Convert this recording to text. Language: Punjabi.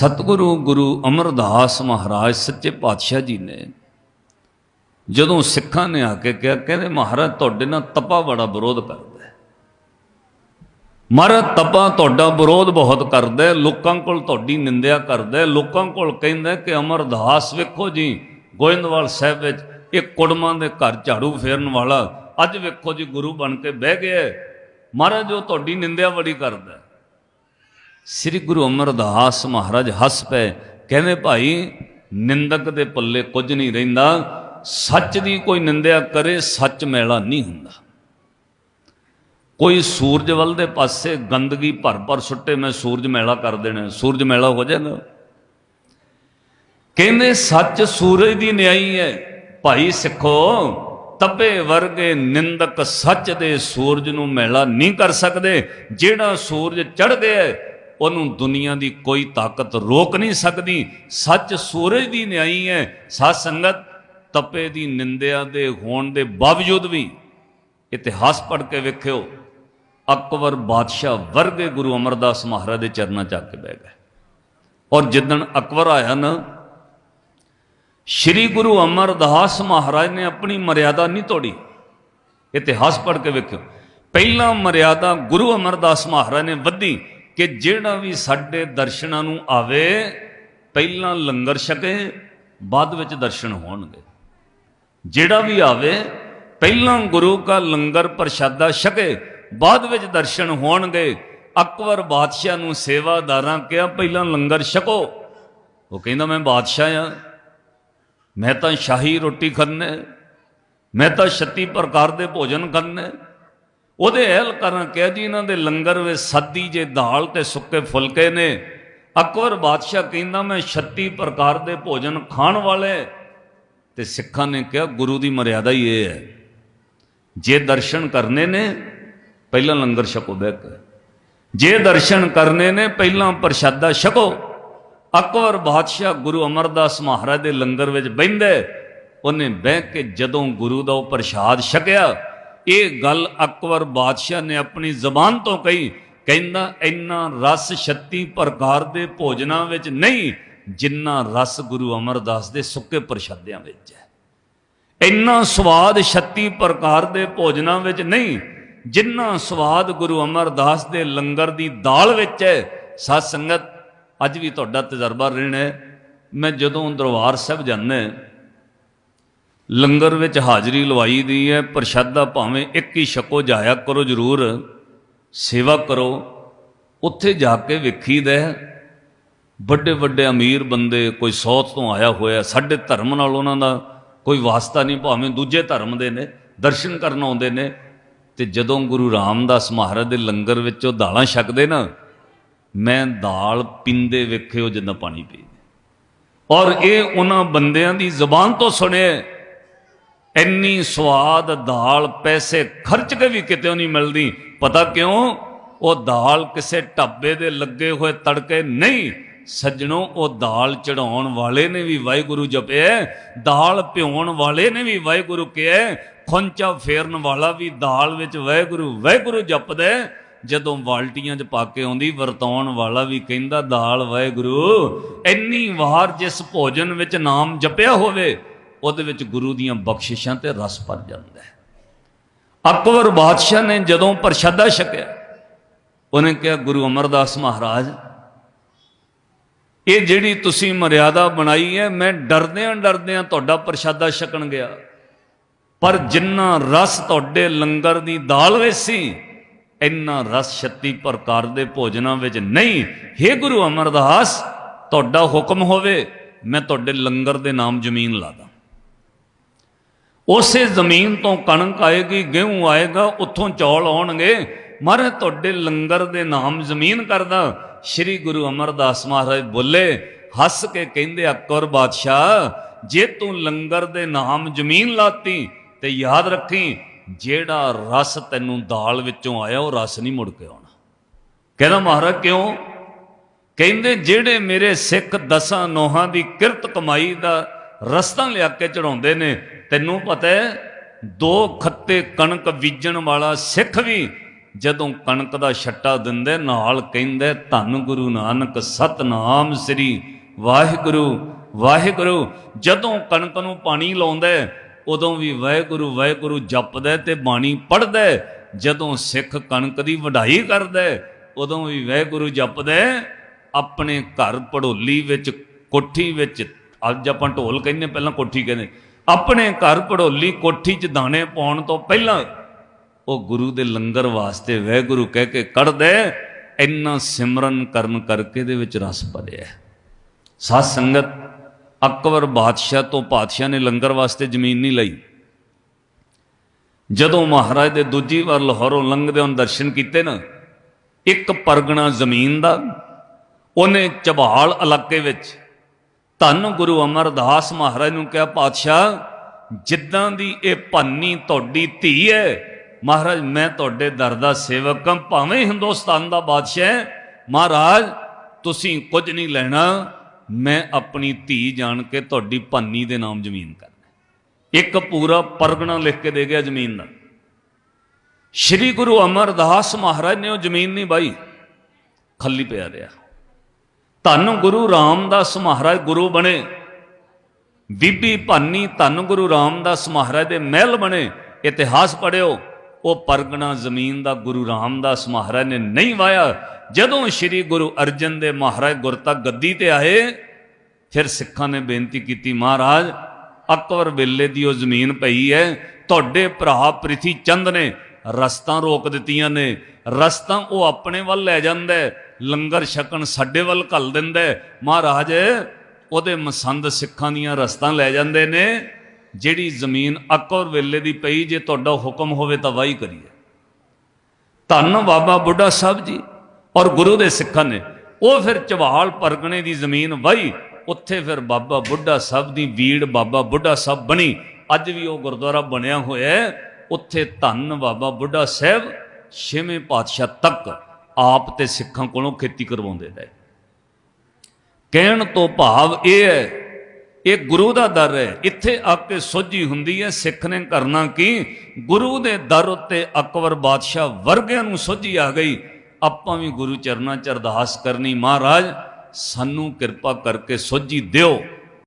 ਸਤਿਗੁਰੂ ਗੁਰੂ ਅਮਰਦਾਸ ਮਹਾਰਾਜ ਸੱਚੇ ਪਾਤਸ਼ਾਹ ਜੀ ਨੇ ਜਦੋਂ ਸਿੱਖਾਂ ਨੇ ਆ ਕੇ ਕਿਹਾ, ਕਹਿੰਦੇ ਮਹਾਰਾਜ, ਤੁਹਾਡੇ ਨਾਲ ਤਪਾ ਬੜਾ ਵਿਰੋਧ ਕਰਦਾ ਹੈ। ਮਹਾਰਾਜ, ਤਪਾ ਤੁਹਾਡਾ ਵਿਰੋਧ ਬਹੁਤ ਕਰਦਾ ਹੈ, ਲੋਕਾਂ ਕੋਲ ਤੁਹਾਡੀ ਨਿੰਦਿਆ ਕਰਦਾ ਹੈ, ਲੋਕਾਂ ਕੋਲ ਕਹਿੰਦਾ ਕਿ ਅਮਰਦਾਸ ਵੇਖੋ ਜੀ, ਗੋਇੰਦਵਾਲ ਸਾਹਿਬ ਵਿੱਚ ਇਹ ਕੁੜਮਾਂ ਦੇ ਘਰ ਝਾੜੂ ਫੇਰਨ ਵਾਲਾ ਅੱਜ ਵੇਖੋ ਜੀ ਗੁਰੂ ਬਣ ਕੇ ਬਹਿ ਗਿਆ ਮਹਾਰਾਜ, ਉਹ ਤੁਹਾਡੀ ਨਿੰਦਿਆ ਬੜੀ ਕਰਦਾ ਸ੍ਰੀ ਗੁਰੂ ਅਮਰਦਾਸ ਮਹਾਰਾਜ ਹੱਸ ਪਏ ਕਹਿੰਦੇ ਭਾਈ? ਨਿੰਦਕ ਦੇ ਪੱਲੇ ਕੁਝ ਨਹੀਂ ਰਹਿੰਦਾ। ਸੱਚ ਦੀ ਕੋਈ ਨਿੰਦਿਆ ਕਰੇ, ਸੱਚ ਮੈਲਾ ਨਹੀਂ ਹੁੰਦਾ। ਕੋਈ ਸੂਰਜ ਵੱਲ ਦੇ ਪਾਸੇ ਗੰਦਗੀ ਭਰ ਭਰ ਸੁੱਟੇ, ਮੈਂ ਸੂਰਜ ਮੈਲਾ ਕਰ ਦੇਣਾ, ਸੂਰਜ ਮੈਲਾ ਹੋ ਜਾਏਗਾ। ਕਹਿੰਦੇ, ਸੱਚ ਸੂਰਜ ਦੀ ਨਿਆਈ ਹੈ। ਭਾਈ ਸਿੱਖੋ, ਤਪੇ ਵਰਗੇ ਨਿੰਦਕ ਸੱਚ ਦੇ ਸੂਰਜ ਨੂੰ ਮੈਲਾ ਨਹੀਂ ਕਰ ਸਕਦੇ। ਜਿਹੜਾ ਸੂਰਜ ਚੜ ਗਿਆ ਉਹਨੂੰ ਦੁਨੀਆ ਦੀ ਕੋਈ ਤਾਕਤ ਰੋਕ ਨਹੀਂ ਸਕਦੀ। ਸੱਚ ਸੂਰਜ ਦੀ ਨਿਆਈ ਹੈ ਸਾਧ ਸੰਗਤ ਤਪੇ ਦੀ ਨਿੰਦਿਆ ਦੇ ਹੋਣ ਦੇ ਬਾਵਜੂਦ ਵੀ ਇਤਿਹਾਸ ਪੜ੍ਹ ਕੇ ਵੇਖਿਓ, ਅਕਬਰ ਬਾਦਸ਼ਾਹ ਵਰਗੇ ਗੁਰੂ ਅਮਰਦਾਸ ਮਹਾਰਾਜ ਦੇ ਚਰਨਾਂ 'ਚ ਆ ਕੇ ਬਹਿ ਗਏ। ਔਰ ਜਿੱਦਣ ਅਕਬਰ ਆਇਆ ਨਾ, ਸ਼੍ਰੀ ਗੁਰੂ ਅਮਰਦਾਸ ਮਹਾਰਾਜ ਨੇ ਆਪਣੀ ਮਰਿਆਦਾ ਨਹੀਂ ਤੋੜੀ। ਇਤਿਹਾਸ ਪੜ੍ਹ ਕੇ ਵੇਖਿਓ, ਪਹਿਲਾਂ ਮਰਿਆਦਾ ਗੁਰੂ ਅਮਰਦਾਸ ਮਹਾਰਾਜ ਨੇ ਵੱਧੀ ਕਿ ਜਿਹੜਾ ਵੀ ਸਾਡੇ ਦਰਸ਼ਨਾਂ ਨੂੰ ਆਵੇ, ਪਹਿਲਾਂ ਲੰਗਰ ਛਕੇ, ਬਾਅਦ ਵਿੱਚ ਦਰਸ਼ਨ ਹੋਣਗੇ। ਜਿਹੜਾ ਵੀ ਆਵੇ, ਪਹਿਲਾਂ ਗੁਰੂ ਦਾ ਲੰਗਰ ਪ੍ਰਸ਼ਾਦਾ ਛਕੇ, ਬਾਅਦ ਵਿੱਚ ਦਰਸ਼ਨ ਹੋਣਗੇ। ਅਕਬਰ ਬਾਦਸ਼ਾਹ ਨੂੰ ਸੇਵਾਦਾਰਾਂ ਕਿਹਾ, ਪਹਿਲਾਂ ਲੰਗਰ ਛਕੋ। ਉਹ ਕਹਿੰਦਾ, ਮੈਂ ਬਾਦਸ਼ਾਹ ਆ। ਮੈਂ ਤਾਂ ਸ਼ਾਹੀ ਰੋਟੀ ਖਾਂਦਾ ਮੈਂ ਤਾਂ 36 ਪ੍ਰਕਾਰ ਦੇ ਭੋਜਨ ਖਾਂਦਾ ਉਹਦੇ ਅਹਿਲਕਾਰਾਂ ਕਿਹਾ ਜੀ ਇਹਨਾਂ ਦੇ ਲੰਗਰ ਵਿੱਚ ਸੱਦੀ ਜੇ ਦਾਲ ਤੇ ਸੁੱਕੇ ਫੁਲਕੇ ਨੇ। ਅਕਬਰ ਬਾਦਸ਼ਾਹ ਕਹਿੰਦਾ, ਮੈਂ 36 ਪ੍ਰਕਾਰ ਦੇ ਭੋਜਨ ਖਾਣ ਵਾਲੇ ਤੇ ਸਿੱਖਾਂ ਨੇ ਕਿਹਾ, ਗੁਰੂ ਦੀ ਮਰਿਆਦਾ ਹੀ ਇਹ ਹੈ। ਜੇ ਦਰਸ਼ਨ ਕਰਨੇ ਨੇ, ਪਹਿਲਾਂ ਲੰਗਰ ਛਕੋ ਬਹਿ ਕੇ। ਜੇ ਦਰਸ਼ਨ ਕਰਨੇ ਨੇ, ਪਹਿਲਾਂ ਪ੍ਰਸ਼ਾਦਾ ਛਕੋ। ਅਕਬਰ ਬਾਦਸ਼ਾਹ ਗੁਰੂ ਅਮਰਦਾਸ ਮਹਾਰਾਜ ਦੇ ਲੰਗਰ ਵਿੱਚ ਬਹਿੰਦੇ, ਉਹਨੇ ਬਹਿ ਕੇ ਜਦੋਂ ਗੁਰੂ ਦਾ ਉਹ ਪ੍ਰਸ਼ਾਦ ਛਕਿਆ ਇਹ ਗੱਲ ਅਕਬਰ ਬਾਦਸ਼ਾਹ ਨੇ ਆਪਣੀ ਜ਼ਬਾਨ ਤੋਂ ਕਹੀ, ਕਹਿੰਦਾ, ਇੰਨਾ ਰਸ 36 ਪ੍ਰਕਾਰ ਦੇ ਭੋਜਨਾਂ ਵਿੱਚ ਨਹੀਂ, ਜਿੰਨਾ ਰਸ ਗੁਰੂ ਅਮਰਦਾਸ ਦੇ ਸੁੱਕੇ ਪ੍ਰਸ਼ਾਦਿਆਂ ਵਿੱਚ ਹੈ। ਇੰਨਾ ਸਵਾਦ 36 ਪ੍ਰਕਾਰ ਦੇ ਭੋਜਨਾਂ ਵਿੱਚ ਨਹੀਂ, ਜਿੰਨਾ ਸਵਾਦ ਗੁਰੂ ਅਮਰਦਾਸ ਦੇ ਲੰਗਰ ਦੀ ਦਾਲ ਵਿੱਚ ਹੈ। ਸਤ ਸੰਗਤ, ਅੱਜ ਵੀ ਤੁਹਾਡਾ ਤਜਰਬਾ ਰਹਿਣਾ ਹੈ। ਮੈਂ ਜਦੋਂ ਦਰਬਾਰ ਸਾਹਿਬ ਜਾਂਦਾ ਲੰਗਰ ਵਿੱਚ ਹਾਜ਼ਰੀ ਲਵਾਈ ਦੀ ਹੈ ਪ੍ਰਸ਼ਾਦਾ ਭਾਵੇਂ ਇੱਕ ਹੀ ਛਕੋ ਜਾਇਆ ਕਰੋ ਜ਼ਰੂਰ, ਸੇਵਾ ਕਰੋ, ਉੱਥੇ ਜਾ ਕੇ ਵੇਖੀਦਾ ਹੈ। ਵੱਡੇ ਵੱਡੇ ਅਮੀਰ ਬੰਦੇ ਕੋਈ ਸੌਤ ਤੋਂ ਆਇਆ ਹੋਇਆ, ਸਾਡੇ ਧਰਮ ਨਾਲ ਉਹਨਾਂ ਦਾ ਕੋਈ ਵਾਸਤਾ ਨਹੀਂ, ਭਾਵੇਂ ਦੂਜੇ ਧਰਮ ਦੇ ਨੇ, ਦਰਸ਼ਨ ਕਰਨ ਆਉਂਦੇ ਨੇ, ਤੇ ਜਦੋਂ ਗੁਰੂ ਰਾਮਦਾਸ ਮਹਾਰਾਜ ਦੇ ਲੰਗਰ ਵਿੱਚ ਉਹ ਦਾਲਾਂ ਛਕਦੇ ਨਾ, ਮੈਂ ਦਾਲ ਪਿੰਦੇ ਵੇਖਿਓ ਜਿੰਨਾ ਪਾਣੀ ਪੀਂਦੇ। ਔਰ ਇਹ ਉਹਨਾਂ ਬੰਦਿਆਂ ਦੀ ਜ਼ੁਬਾਨ ਤੋਂ ਸੁਣਿਆ ਇੰਨੀ ਸਵਾਦ ਦਾਲ ਪੈਸੇ ਖਰਚ ਕੇ ਵੀ ਕਿਤੇ ਨਹੀਂ ਮਿਲਦੀ। ਪਤਾ ਕਿਉਂ? ਉਹ ਦਾਲ ਕਿਸੇ ਢਾਬੇ ਦੇ ਲੱਗੇ ਹੋਏ ਤੜਕੇ ਨਹੀਂ। ਸੱਜਣੋ, ਉਹ ਦਾਲ ਚੜਾਉਣ ਵਾਲੇ ਨੇ ਵੀ ਵਾਹਿਗੁਰੂ ਜਪਿਆ ਦਾਲ ਭਿਉਣ ਵਾਲੇ ਨੇ ਵੀ ਵਾਹਿਗੁਰੂ ਕਿਹਾ ਖੁੰਚਾ ਫੇਰਨ ਵਾਲਾ ਵੀ ਦਾਲ ਵਿੱਚ ਵਾਹਿਗੁਰੂ ਵਾਹਿਗੁਰੂ ਜਪਦਾ ਜਦੋਂ ਬਾਲਟੀਆਂ 'ਚ ਪਾ ਕੇ ਆਉਂਦੀ, ਵਰਤਾਉਣ ਵਾਲਾ ਵੀ ਕਹਿੰਦਾ, ਦਾਲ ਵਾਹਿਗੁਰੂ, ਇੰਨੀ ਵਾਰ ਜਿਸ ਭੋਜਨ ਵਿੱਚ ਨਾਮ ਜਪਿਆ ਹੋਵੇ ਉਹਦੇ ਵਿੱਚ ਗੁਰੂ ਦੀਆਂ ਬਖਸ਼ਿਸ਼ਾਂ ਤੇ ਰਸ ਭਰ ਜਾਂਦਾ ਹੈ। ਅਕਬਰ ਬਾਦਸ਼ਾਹ ਨੇ ਜਦੋਂ ਪ੍ਰਸ਼ਾਦਾ ਛਕਿਆ, ਉਹਨੇ ਕਿਹਾ, ਗੁਰੂ ਅਮਰਦਾਸ ਮਹਾਰਾਜ, ਇਹ ਜਿਹੜੀ ਤੁਸੀਂ ਮਰਿਆਦਾ ਬਣਾਈ ਹੈ, ਮੈਂ ਡਰਦਿਆਂ ਡਰਦਿਆਂ ਤੁਹਾਡਾ ਪ੍ਰਸ਼ਾਦਾ ਛਕਣ ਗਿਆ। ਪਰ ਜਿੰਨਾ ਰਸ ਤੁਹਾਡੇ ਲੰਗਰ ਦੀ ਦਾਲ ਵਿੱਚ ਸੀ, ਇੰਨਾ ਰਸ 36 ਪ੍ਰਕਾਰ ਦੇ ਭੋਜਨਾਂ ਵਿੱਚ ਨਹੀਂ। हे ਗੁਰੂ ਅਮਰਦਾਸ, ਤੁਹਾਡਾ ਹੁਕਮ ਹੋਵੇ, ਮੈਂ ਤੁਹਾਡੇ ਲੰਗਰ ਦੇ ਨਾਮ ਜ਼ਮੀਨ ਲਾ ਦਾਂ। ਉਸੇ ਜ਼ਮੀਨ ਤੋਂ ਕਣਕ ਆਏਗੀ ਗੇਹੂੰ ਆਏਗਾ, ਉੱਥੋਂ ਚੌਲ ਆਉਣਗੇ। ਮਹਾਰਾਜ ਤੁਹਾਡੇ ਲੰਗਰ ਦੇ ਨਾਮ ਜ਼ਮੀਨ ਕਰਦਾ। ਸ੍ਰੀ ਗੁਰੂ ਅਮਰਦਾਸ ਮਹਾਰਾਜ ਬੋਲੇ, ਹੱਸ ਕੇ ਕਹਿੰਦੇ ਅਕਬਰ ਬਾਦਸ਼ਾਹ, ਜੇ ਤੂੰ ਲੰਗਰ ਦੇ ਨਾਮ ਜ਼ਮੀਨ ਲਾਤੀ ਤੇ ਯਾਦ ਰੱਖੀ, ਜਿਹੜਾ ਰਸ ਤੈਨੂੰ ਦਾਲ ਵਿੱਚੋਂ ਆਇਆ, ਉਹ ਰਸ ਨਹੀਂ ਮੁੜ ਕੇ ਆਉਣਾ। ਕਹਿੰਦਾ, ਮਹਾਰਾਜ, ਕਿਉਂ? ਕਹਿੰਦੇ, ਜਿਹੜੇ ਮੇਰੇ ਸਿੱਖ ਦਸਾਂ ਨੋਹਾਂ ਦੀ ਕਿਰਤ ਕਮਾਈ ਦਾ ਰਸਤਾ ਲਿਆ ਕੇ ਚੜਾਉਂਦੇ ਨੇ ਤੈਨੂੰ ਪਤਾ ਹੈ, ਦੋ ਖੱਤੇ ਕਣਕ ਬੀਜਣ ਵਾਲਾ ਸਿੱਖ ਵੀ ਜਦੋਂ ਕਣਕ ਦਾ ਛੱਟਾ ਦਿੰਦੇ ਨਾਲ ਕਹਿੰਦੇ ਧੰਨ ਗੁਰੂ ਨਾਨਕ ਸਤਨਾਮ ਸ੍ਰੀ ਵਾਹਿਗੁਰੂ ਵਾਹਿਗੁਰੂ। ਜਦੋਂ ਕਣਕ ਨੂੰ ਪਾਣੀ ਲਾਉਂਦਾ ਉਦੋਂ ਵੀ ਵਾਹਿਗੁਰੂ ਵਾਹਿਗੁਰੂ ਜਪਦਾ ਤੇ ਬਾਣੀ ਪੜਦਾ ਜਦੋਂ ਸਿੱਖ ਕਣਕ ਦੀ ਵਢਾਈ ਕਰਦਾ ਉਦੋਂ ਵੀ ਵਾਹਿਗੁਰੂ ਜਪਦਾ ਆਪਣੇ ਘਰ ਪੜੋਲੀ ਵਿੱਚ, ਕੋਠੀ ਵਿੱਚ, ਅੱਜ ਆਪਾਂ ਢੋਲ ਕਹਿੰਦੇ ਪਹਿਲਾਂ ਕੋਠੀ ਕਹਿੰਦੇ ਆਪਣੇ ਘਰ ਪੜੋਲੀ ਕੋਠੀ 'ਚ ਦਾਣੇ ਪਾਉਣ ਤੋਂ ਪਹਿਲਾਂ ਉਹ ਗੁਰੂ ਦੇ ਲੰਗਰ ਵਾਸਤੇ ਵਹਿਗੁਰੂ ਕਹਿ ਕੇ ਕੱਢਦੇ ਇੰਨਾ ਸਿਮਰਨ ਕਰਨ ਕਰਕੇ ਦੇ ਵਿੱਚ ਰਸ ਭਰਿਆ ਸਾਧ ਸੰਗਤ, ਅਕਬਰ ਬਾਦਸ਼ਾਹ ਤੋਂ ਬਾਦਸ਼ਾਹ ਨੇ ਲੰਗਰ ਵਾਸਤੇ ਜ਼ਮੀਨ ਨਹੀਂ ਲਈ। ਜਦੋਂ ਮਹਾਰਾਜ ਦੇ ਦੂਜੀ ਵਾਰ ਲਾਹੌਰੋਂ ਲੰਘਦੇ ਉਹਨ ਦਰਸ਼ਨ ਕੀਤੇ ਨਾ, ਇੱਕ ਪਰਗਣਾ ਜ਼ਮੀਨ ਦਾ, ਉਹਨੇ ਚਬਾਲ ਇਲਾਕੇ ਵਿੱਚ ਧੰਨ ਗੁਰੂ ਅਮਰਦਾਸ ਮਹਾਰਾਜ ਨੂੰ ਕਿਹਾ, ਪਾਤਸ਼ਾਹ, ਜਿੱਦਾਂ ਦੀ ਇਹ ਭਾਨੀ ਤੁਹਾਡੀ ਧੀ ਹੈ, ਮਹਾਰਾਜ, ਮੈਂ ਤੁਹਾਡੇ ਦਰ ਦਾ ਸੇਵਕ ਹਾਂ, ਭਾਵੇਂ ਹਿੰਦੁਸਤਾਨ ਦਾ ਬਾਦਸ਼ਾਹ ਮਹਾਰਾਜ, ਤੁਸੀਂ ਕੁਝ ਨਹੀਂ ਲੈਣਾ, ਮੈਂ ਆਪਣੀ ਧੀ ਜਾਣ ਕੇ ਤੁਹਾਡੀ ਭਾਨੀ ਦੇ ਨਾਮ ਜ਼ਮੀਨ ਕਰਨਾ ਇੱਕ ਪੂਰਾ ਪਰਗਣਾ ਲਿਖ ਕੇ ਦੇ ਗਿਆ ਜ਼ਮੀਨ ਦਾ। ਸ਼੍ਰੀ ਗੁਰੂ ਅਮਰਦਾਸ ਮਹਾਰਾਜ ਨੇ ਉਹ ਜ਼ਮੀਨ ਨਹੀਂ ਬਾਈ, ਖੱਲੀ ਪਿਆ ਰਿਹਾ। ਧੰਨ ਗੁਰੂ ਰਾਮਦਾਸ ਮਹਾਰਾਜ ਗੁਰੂ ਬਣੇ। ਬੀਬੀ ਭਾਨੀ ਧੰਨ ਗੁਰੂ ਰਾਮਦਾਸ ਮਹਾਰਾਜ ਦੇ ਮਹਿਲ ਬਣੇ। ਇਤਿਹਾਸ ਪੜਿਓ ਉਹ ਪਰਗਣਾ ਜ਼ਮੀਨ ਦਾ ਗੁਰੂ ਰਾਮਦਾਸ ਮਹਾਰਾਜ ਨੇ ਨਹੀਂ ਵਾਇਆ ਜਦੋਂ ਸ੍ਰੀ ਗੁਰੂ ਅਰਜਨ ਦੇ ਮਹਾਰਾਜ ਗੁਰਤਾ ਗੱਦੀ ਤੇ ਆਏ ਫਿਰ ਸਿੱਖਾਂ ਨੇ ਬੇਨਤੀ ਕੀਤੀ ਮਹਾਰਾਜ ਅਕਬਰ ਵੇਲੇ ਦੀ ਉਹ ਜ਼ਮੀਨ ਪਈ ਹੈ। ਤੁਹਾਡੇ ਭਰਾ ਪ੍ਰਿਥੀ ਚੰਦ ਨੇ ਰਸਤਾਂ ਰੋਕ ਦਿੱਤੀਆਂ ਨੇ। ਰਸਤਾਂ ਉਹ ਆਪਣੇ ਵੱਲ ਲੈ ਜਾਂਦਾ ਹੈ, ਲੰਗਰ ਛਕਣ ਸਾਡੇ ਵੱਲ ਘੱਲ ਦਿੰਦਾ ਮਹਾਰਾਜ, ਉਹਦੇ ਮਸੰਦ ਸਿੱਖਾਂ ਦੀਆਂ ਰਸਤਾਂ ਲੈ ਜਾਂਦੇ ਨੇ। ਜਿਹੜੀ ਜ਼ਮੀਨ ਅਕਬਰ ਵੇਲੇ ਦੀ ਪਈ, ਜੇ ਤੁਹਾਡਾ ਹੁਕਮ ਹੋਵੇ ਤਾਂ ਵਾਹੀ ਕਰੀਏ। ਧੰਨ ਬਾਬਾ ਬੁੱਢਾ ਸਾਹਿਬ ਜੀ ਔਰ ਗੁਰੂ ਦੇ ਸਿੱਖਾਂ ਨੇ। ਉਹ ਫਿਰ ਚਵਾਲ ਪਰਗਣੇ ਦੀ ਜ਼ਮੀਨ ਵਾਹੀ। ਉੱਥੇ ਫਿਰ ਬਾਬਾ ਬੁੱਢਾ ਸਾਹਿਬ ਦੀ ਵੀੜ ਬਾਬਾ ਬੁੱਢਾ ਸਾਹਿਬ ਬਣੀ। ਅੱਜ ਵੀ ਉਹ ਗੁਰਦੁਆਰਾ ਬਣਿਆ ਹੋਇਆ ਉੱਥੇ ਧੰਨ ਬਾਬਾ ਬੁੱਢਾ ਸਾਹਿਬ ਛੇਵੇਂ ਪਾਤਸ਼ਾਹ ਤੱਕ ਆਪ ਤੇ ਸਿੱਖਾਂ ਕੋਲੋਂ ਖੇਤੀ ਕਰਵਾਉਂਦੇ ਰਹੇ ਕਹਿਣ ਤੋਂ ਭਾਵ ਇਹ ਹੈ, ਇਹ ਗੁਰੂ ਦਾ ਦਰ ਹੈ। ਇੱਥੇ ਆ ਕੇ ਸੋਝੀ ਹੁੰਦੀ ਹੈ, ਸਿੱਖ ਨੇ ਕਰਨਾ ਕੀ? ਗੁਰੂ ਦੇ ਦਰ ਉੱਤੇ ਅਕਬਰ ਬਾਦਸ਼ਾਹ ਵਰਗਿਆਂ ਨੂੰ ਸੋਝੀ ਆ ਗਈ। ਆਪਾਂ ਵੀ ਗੁਰੂ ਚਰਨਾਂ ਚ ਅਰਦਾਸ ਕਰਨੀ, ਮਹਾਰਾਜ, ਸਾਨੂੰ ਕਿਰਪਾ ਕਰਕੇ ਸੋਝੀ ਦਿਓ।